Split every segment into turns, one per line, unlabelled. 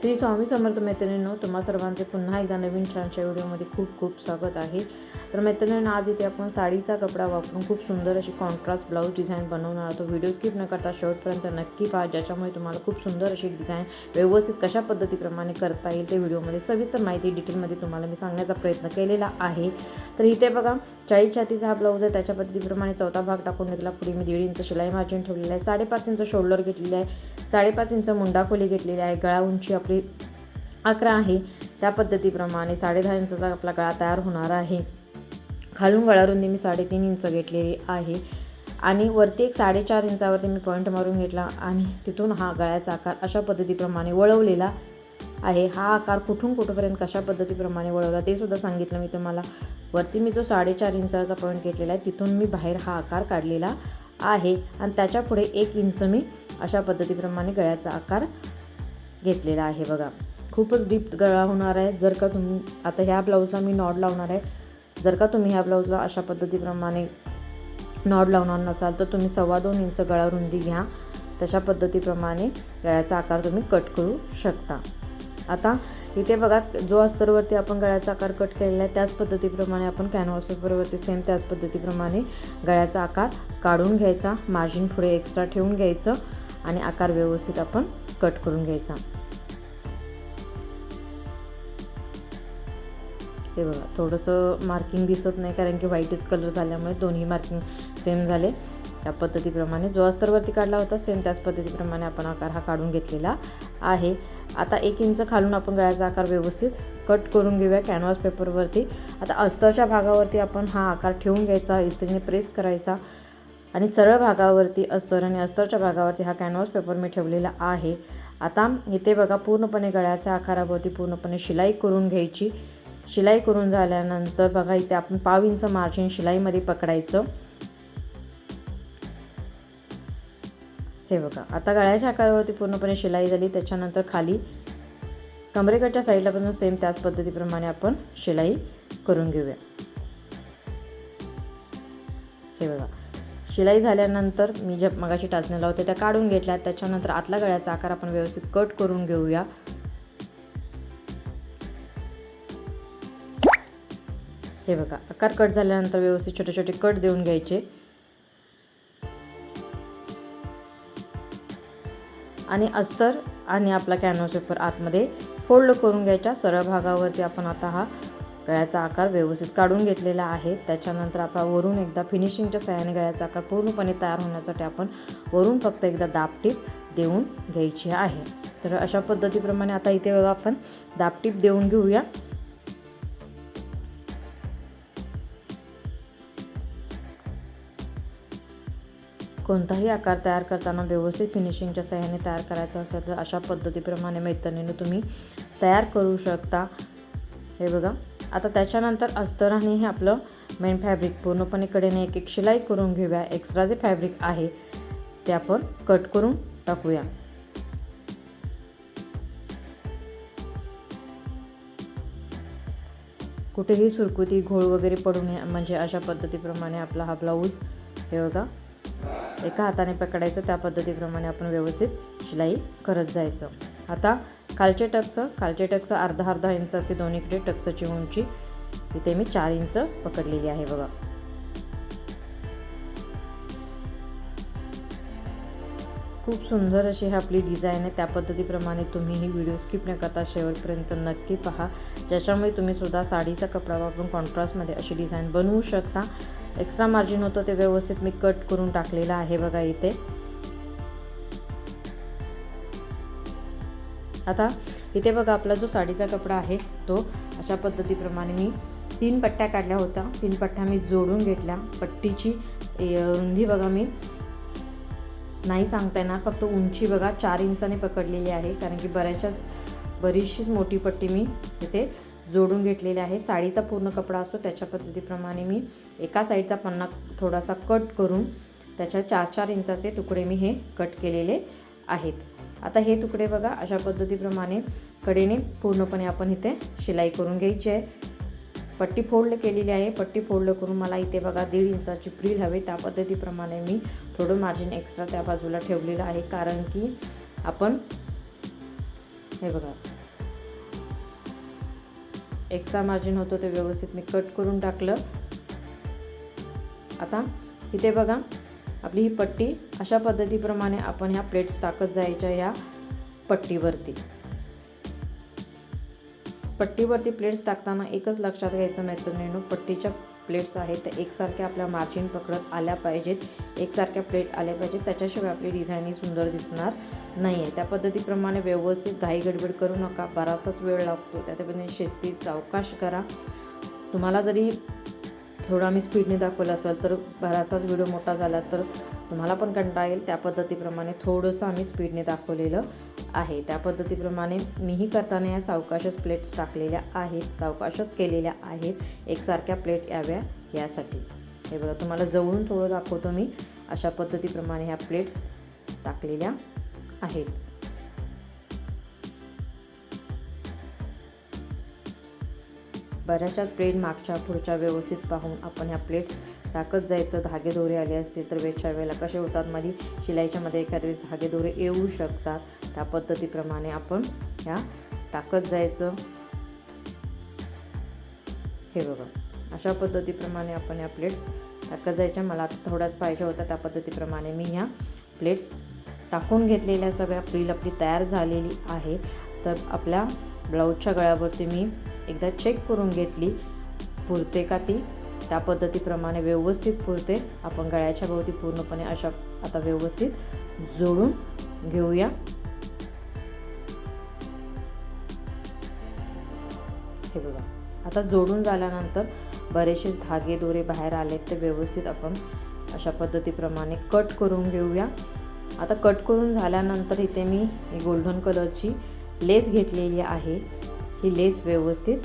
श्री स्वामी समर्थ मैत्रिणींनो तुम्हा सर्वांचे पुन्हा एकदा नवीन छानशा व्हिडिओमध्ये खूप खूप स्वागत आहे. तर मैत्रिणींनो आज इथे आपण साडीचा कपडा वापरून खूप सुंदर अशी कॉन्ट्रास्ट ब्लाऊज डिझाईन बनवणार आहोत. व्हिडिओ स्किप न करता शेवटपर्यंत नक्की पहा ज्याच्यामुळे तुम्हाला खूप सुंदर अशी डिझाईन व्यवस्थित कशा पद्धतीप्रमाणे करता येईल ते व्हिडिओमध्ये सविस्तर माहिती डिटेलमध्ये तुम्हाला मी सांगण्याचा प्रयत्न केलेला आहे. तर इथे बघा चाळीस छातीचा हा ब्लाऊज आहे. त्याच्या पद्धतीप्रमाणे चौथा भाग टाकून घेतला. पुढे मी दीड इंच शिलाई मार्जिन ठेवलेलं आहे. साडेपाच इंच शोल्डर घेतलेली आहे. साडेपाच इंच मुंडा खोली घेतलेली आहे. गळा उंची आपली अकरा आहे. त्या पद्धतीप्रमाणे साडेदहा इंचाचा आपला गळा तयार होणार आहे. खालून गळारुंदी मी साडेतीन इंच घेतलेली आहे. आणि वरती एक साडेचार इंचावरती मी पॉईंट मारून घेतला आणि तिथून हा गळ्याचा आकार अशा पद्धतीप्रमाणे वळवलेला आहे. हा आकार कुठून कुठंपर्यंत कशा पद्धतीप्रमाणे वळवला ते सुद्धा सांगितलं मी तुम्हाला. वरती मी जो साडेचार इंचाचा पॉईंट घेतलेला आहे तिथून मी बाहेर हा आकार काढलेला आहे. आणि त्याच्या पुढे एक इंच मी अशा पद्धतीप्रमाणे गळ्याचा आकार घेतलेला आहे बघा. खूपच डीप गळा होणार आहे. जर का तुम्ही आता ह्या ब्लाऊजला मी नॉड लावणार आहे. जर का तुम्ही ह्या ब्लाऊजला अशा पद्धतीप्रमाणे नॉड लावणार नसाल तर तुम्ही सव्वा दोन इंच गळा रुंदी घ्या. तशा पद्धतीप्रमाणे गळ्याचा आकार तुम्ही कट करू शकता. आता इथे बघा जो अस्तरवरती आपण गळ्याचा आकार कट केलेला आहे त्याच पद्धतीप्रमाणे आपण कॅनव्हास पेपरवरती सेम त्याच पद्धतीप्रमाणे गळ्याचा आकार काढून घ्यायचा. मार्जिन पुढे एक्स्ट्रा ठेवून घ्यायचं. आणि आकार व्यवस्थित आपण कट करून घ्यायचा. हे बघा थोडंसं मार्किंग दिसत नाही कारण की व्हाईटच कलर झाल्यामुळे दोन्ही मार्किंग सेम झाले. त्या पद्धतीप्रमाणे. जो अस्तरवरती काढला होता सेम त्याच पद्धतीप्रमाणे आपण आकार हा काढून घेतलेला आहे. आता एक इंच खालून आपण गळ्याचा आकार व्यवस्थित कट करून घेऊया कॅनव्हास पेपरवरती आता अस्तरच्या भागावरती आपण हा आकार ठेवून घ्यायचा इस्त्रीने प्रेस करायचा. आणि सरळ भागावरती अस्तर आणि अस्तरच्या भागावरती हा कॅनव्हास पेपर मी ठेवलेला आहे. आता इथे बघा पूर्णपणे गळ्याच्या आकारावरती पूर्णपणे शिलाई करून घ्यायची. शिलाई करून झाल्यानंतर बघा इथे आपण पाव इंच मार्जिन शिलाईमध्ये पकडायचं. हे बघा आता गळ्याच्या आकारावरती पूर्णपणे शिलाई झाली. त्याच्यानंतर खाली कमरेकडच्या साईडला पण सेम त्याच पद्धतीप्रमाणे आपण शिलाई करून घेऊया. हे बघा शिलाई झाल्यानंतर मी ज्या मगाशी टाचण्या लावते त्या काढून घेतल्या. त्याच्यानंतर आतला गळ्याचा आकार आपण व्यवस्थित कट करून घेऊया. हे बघा आकार कट झाल्यानंतर व्यवस्थित छोटे छोटे कट देऊन घ्यायचे. आणि अस्तर आणि आपला कॅनव्हास पेपर आतमध्ये फोल्ड करून घ्यायच्या. सरळ भागावरती आपण आता हा गळ्याचा आकार व्यवस्थित काढून घेतलेला आहे. त्याच्यानंतर आपण वरून एकदा फिनिशिंगच्या सहाय्याने गळ्याचा आकार पूर्णपणे तयार होण्यासाठी आपण वरून फक्त एकदा दापटीप देऊन घ्यायची आहे. तर अशा पद्धतीप्रमाणे आता इथे बघा आपण दापटीप देऊन घेऊया. कोणताही आकार तयार करताना व्यवस्थित फिनिशिंगच्या सहाय्याने तयार करायचा असेल तर अशा पद्धतीप्रमाणे मैत्रिणीने तुम्ही तयार करू शकता. हे बघा. आता त्याच्यानंतर अस्तराने हे आपलं मेन फॅब्रिक पूर्णपणे कडेने एक एक शिलाई करून घेऊया. एक्स्ट्रा जे फॅब्रिक आहे ते आपण कट करून टाकूया. कुठेही सुरकुती घोळ वगैरे पडू नये म्हणजे अशा पद्धतीप्रमाणे आपला हा ब्लाऊज हे बघा एका हाताने पकडायचं त्या पद्धतीप्रमाणे आपण व्यवस्थित शिलाई करत जायचं. आता खालचे टक्स खालचे टक्स अर्धा अर्धा इंचाचे दोन्हीकडे टक्सची उंची. इथे मी चार इंच पकडलेली आहे बघा. खूप सुंदर अशी ही आपली डिझाईन आहे. त्या पद्धतीप्रमाणे तुम्ही ही व्हिडिओ स्किप न करता शेवटपर्यंत नक्की पहा. ज्याच्यामुळे तुम्ही सुद्धा साडीचा कपडा वापरून कॉन्ट्रास्टमध्ये अशी डिझाईन बनवू शकता. एक्स्ट्रा मार्जिन होतं ते व्यवस्थित मी कट करून टाकलेलं आहे बघा इथे. आता इथे बघा आपला जो साडीचा कपडा आहे तो अशा पद्धतीप्रमाणे मी तीन पट्ट्या काढल्या होत्या. तीन पट्ट्या मी जोडून घेतल्या. पट्टीची रुंदी बघा मी. नाही सांगता येणार फक्त उंची बघा चार इंचाने पकडलेली आहे. कारण की बऱ्याच्याच बरीचशीच मोठी पट्टी मी तिथे जोडून घेतलेली आहे. साडीचा पूर्ण कपडा असतो त्याच्या पद्धतीप्रमाणे मी एका साईडचा पन्ना थोडासा कट करून त्याच्या चार चार इंचाचे तुकडे मी हे कट केलेले आहेत. आता हे तुकडे बघा अशा पद्धतीप्रमाणे कडेने पूर्णपणे आपण इथे शिलाई करून घ्यायची आहे. पट्टी फोल्ड केलेली आहे. पट्टी फोल्ड करून मला इथे बघा दीड इंचाची प्रिल हवे. त्या पद्धतीप्रमाणे मी थोडं मार्जिन एक्स्ट्रा त्या बाजूला ठेवलेलं आहे. कारण की आपण हे बघा एक्स्ट्रा मार्जिन होतं ते व्यवस्थित मी कट करून टाकलं. आता इथे बघा आपली ही पट्टी अशा पद्धतीप्रमाणे आपण ह्या प्लेट्स टाकत जायच्या या पट्टीवरती. पट्टीवरती प्लेट्स टाकताना एकच लक्षात घ्यायचं मैत्रिणीनो पट्टीच्या प्लेट्स आहेत त्या एकसारख्या आपल्या मार्जिन पकडत आल्या पाहिजेत. एकसारख्या प्लेट आल्या पाहिजेत. त्याच्याशिवाय आपली डिझाईन ही सुंदर दिसणार नाही आहे त्या पद्धतीप्रमाणे व्यवस्थित घाई गडबड करू नका. बराचसाच वेळ लागतो. त्या पद्धतीने शिस्ती सावकाश करा. तुम्हाला जरी थोडं आम्ही स्पीडने दाखवलं असेल तर बराचसाच व्हिडिओ मोठा झाला तर तुम्हाला पण कंटाळा येईल. त्या पद्धतीप्रमाणे थोडंसं आम्ही स्पीडने दाखवलेलं आहे. त्या पद्धतीप्रमाणे मीही करताना या सावकाशच प्लेट्स टाकलेल्या आहेत. सावकाशच केलेल्या आहेत. एकसारख्या प्लेट याव्या यासाठी. हे बघा तुम्हाला जवळून थोडं दाखवतो मी. अशा पद्धतीप्रमाणे ह्या प्लेट्स टाकलेल्या आहेत. बऱ्याचशाच प्लेट मागच्या पुढच्या व्यवस्थित पाहून आपण ह्या प्लेट्स टाकत जायचं. धागे दोरे आले असतील तर वेळच्या वेळेला कसे होतात? मध्ये शिलाईच्यामध्ये एखाद्या वेळेस धागे दोरे येऊ शकतात. त्या पद्धतीप्रमाणे आपण ह्या टाकत जायचं. हे बघा. अशा पद्धतीप्रमाणे आपण या प्लेट्स टाकत जायच्या. मला आता थोड्याच पाहिजे होत्या त्या पद्धतीप्रमाणे मी ह्या प्लेट्स टाकून घेतलेल्या सगळ्या प्रील आपली तयार झालेली आहे. तर आपल्या ब्लाऊजच्या गळ्यावरती मी एकदा चेक करून घेतली. पुरते का ती? त्या पद्धतीप्रमाणे व्यवस्थित पुरते. आपण गळ्याच्या भोवती पूर्णपणे अशा आता व्यवस्थित जोडून घेऊया. हे बघा. आता जोडून झाल्यानंतर बरेचसेच धागे दोरे बाहेर आलेत ते व्यवस्थित आपण अशा पद्धतीप्रमाणे कट करून घेऊया. आता कट करून झाल्यानंतर इथे मी गोल्डन कलरची लेस घेतलेली आहे. ही लेस व्यवस्थित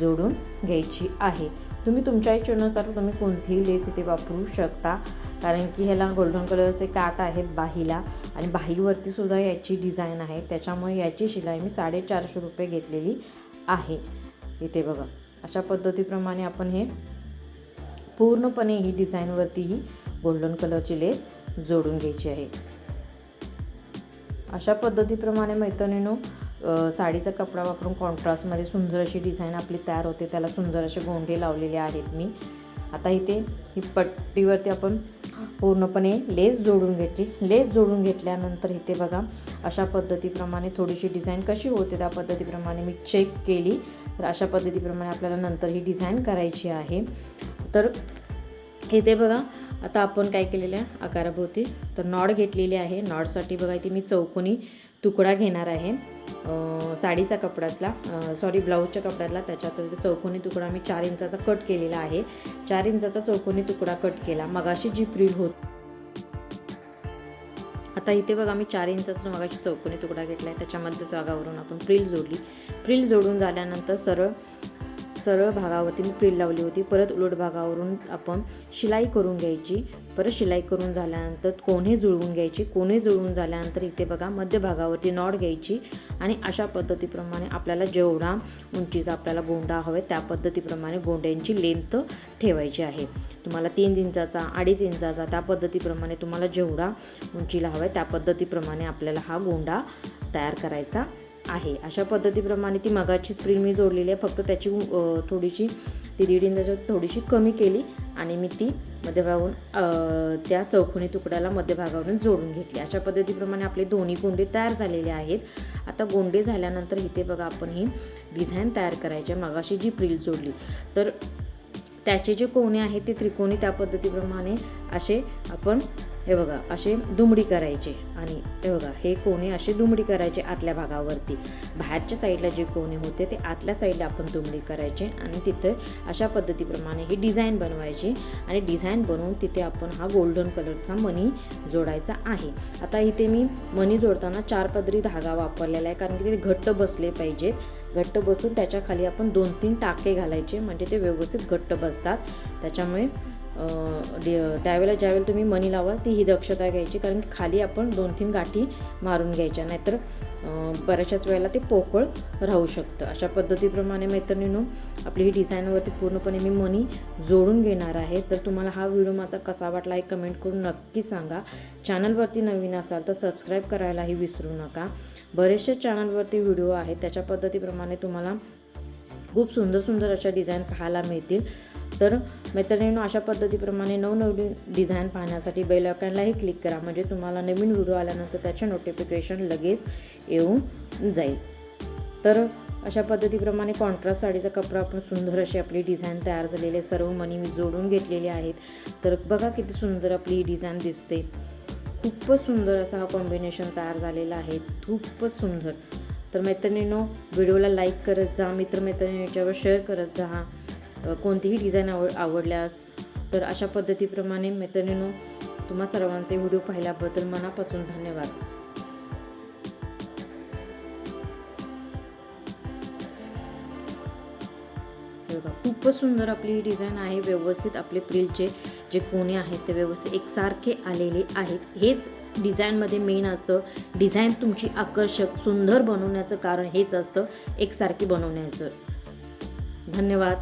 जोडून घ्यायची आहे. तुम्ही तुमच्या इच्छेनुसार तुम्ही कोणतीही लेस इथे वापरू शकता. कारण की ह्याला गोल्डन कलरचे काट आहेत बाहीला आणि बाहीवरती सुद्धा याची डिझाईन आहे. त्याच्यामुळे याची शिलाई मी साडेचारशे रुपये घेतलेली आहे. इथे बघा अशा पद्धतीप्रमाणे आपण हे पूर्णपणे ही डिझाईनवरती ही गोल्डन कलरची लेस जोडून घ्यायची आहे. अशा पद्धतीप्रमाणे मैत्रिणीनो साडीचा कपडा वापरून कॉन्ट्रास्टमध्ये सुंदर अशी डिझाईन आपली तयार होते. त्याला सुंदर असे गोंडे लावलेले आहेत मी. आता इथे ही पट्टीवरती आपण पूर्णपणे लेस जोडून घेतली. लेस जोडून घेतल्यानंतर इथे बघा अशा पद्धतीप्रमाणे थोडीशी डिझाईन कशी होते त्या पद्धतीप्रमाणे मी चेक केली. तर अशा पद्धतीप्रमाणे आपल्याला नंतर ही डिझाईन करायची आहे. तर इथे बघा आता आपण काय केलेलं आहे? आकाराभोवती. तर नॉड घेतलेली आहे. नॉडसाठी बघा इथे मी चौकोनी तुकडा घेणार आहे. साडीचा कपड्यातला सॉरी ब्लाऊजच्या कपड्यातला त्याच्यात चौकोनी तुकडा मी चार इंचाचा कट केलेला आहे. चार इंचाचा चौकोनी तुकडा कट केला. मगाशी जी प्रिल होत आता इथे बघा मी चार इंचाचा मगाशी चौकोनी तुकडा घेतला आहे त्याच्यामध्ये जागावरून आपण प्रिल जोडली. प्रिल जोडून झाल्यानंतर सरळ सरळ भागावरती मी प्रिल लावली होती. परत उलट भागावरून आपण शिलाई करून घ्यायची. परत शिलाई करून झाल्यानंतर कोणे जुळवून घ्यायची. कोणे जुळवून झाल्यानंतर इथे बघा मध्यभागावरती नॉट घ्यायची आणि अशा पद्धतीप्रमाणे आपल्याला जेवढा उंचीचा आपल्याला गोंडा हवा त्या पद्धतीप्रमाणे गोंड्यांची लेंथ ठेवायची आहे. तुम्हाला तीन इंचाचा अडीच इंचाचा त्या पद्धतीप्रमाणे तुम्हाला जेवढा उंचीला हवा आहे त्या पद्धतीप्रमाणे आपल्याला हा गोंडा तयार करायचा आहे. अशा पद्धतीप्रमाणे ती मगाचीच स्प्रिंग मी जोडलेली आहे. फक्त त्याची थोडीशी ती दीड इंचाच्या थोडीशी कमी केली आणि मी ती मध्यभागून त्या चौकोनी तुकड्याला मध्यभागावरून जोडून घेतली. अशा पद्धतीप्रमाणे आपले दोन्ही गोंडे तयार झालेले आहेत. आता गोंडे झाल्यानंतर इथे बघा आपण ही डिझाईन तयार करायची आहे. मगाशी जी प्रिल जोडली. तर त्याचे जे कोणे आहेत ते त्रिकोणी त्या पद्धतीप्रमाणे असे आपण हे बघा असे दुमडी करायचे आणि हे बघा हे कोणे असे दुमडी करायचे आतल्या भागावरती. बाहेरच्या साईडला जे कोणे होते ते आतल्या साईडला आपण दुमडी करायचे आणि तिथे अशा पद्धतीप्रमाणे ही डिझाईन बनवायची आणि डिझाईन बनवून तिथे आपण हा गोल्डन कलरचा मनी जोडायचा आहे. आता इथे मी मनी जोडताना चार पदरी धागा वापरलेला आहे कारण की ते घट्ट बसले पाहिजेत. घट्ट बसून त्याच्याखाली आपण दोन तीन टाके घालायचे म्हणजे ते व्यवस्थित घट्ट बसतात. त्याच्यामुळे त्यावेळेला ज्यावेळेला तुम्ही मणी लावाल ती ही दक्षता घ्यायची. कारण की खाली आपण दोन तीन गाठी मारून घ्यायच्या नाहीतर बऱ्याचशाच वेळेला ते पोकळ राहू शकतं. अशा पद्धतीप्रमाणे मैत्रिणीनो आपली ही डिझाईनवरती पूर्णपणे मी मनी जोडून घेणार आहे. तर तुम्हाला हा व्हिडिओ माझा कसा वाटला हे कमेंट करून नक्की सांगा. चॅनलवरती नवीन असाल तर सबस्क्राईब करायलाही विसरू नका. बरेचसे चॅनलवरती व्हिडिओ आहेत. त्याच्या पद्धतीप्रमाणे तुम्हाला खूप सुंदर सुंदर अशा डिझाईन पाहायला मिळतील. तर मैत्रिणींनो अशा पद्धतीप्रमाणे नवनवीन डिझाईन पाहण्यासाठी बेल आयकॉनलाही क्लिक करा. म्हणजे तुम्हाला नवीन व्हिडिओ आल्यानंतर त्याचे नोटिफिकेशन लगेच येऊन जाईल. तर अशा पद्धतीप्रमाणे कॉन्ट्रास्ट साडीचा कपडा आपण सुंदर अशी आपली डिझाईन तयार झालेली आहे. सर्व मनी मी जोडून घेतलेले आहेत. तर बघा किती सुंदर आपली ही डिझाईन दिसते. खूपच सुंदर असा हा कॉम्बिनेशन तयार झालेला आहे. खूपच सुंदर. तर मैत्रिणींनो व्हिडिओला लाईक करत जा. मित्रमैत्रिणींच्यावर शेअर करत जा. कोणतीही डिझाईन आवड आवडल्यास तर अशा पद्धतीप्रमाणे मैत्रिणींनो तुम्हा सर्वांचे व्हिडिओ पाहिल्याबद्दल मनापासून धन्यवाद. खूपच सुंदर आपली ही डिझाईन आहे. व्यवस्थित आपले प्रिलचे जे कोणे आहेत ते व्यवस्थित एकसारखे आलेले आहेत. हेच डिझाईनमध्ये मेन असतं. डिझाईन तुमची आकर्षक सुंदर बनवण्याचं कारण हेच असतं एकसारखी बनवण्याचं. धन्यवाद.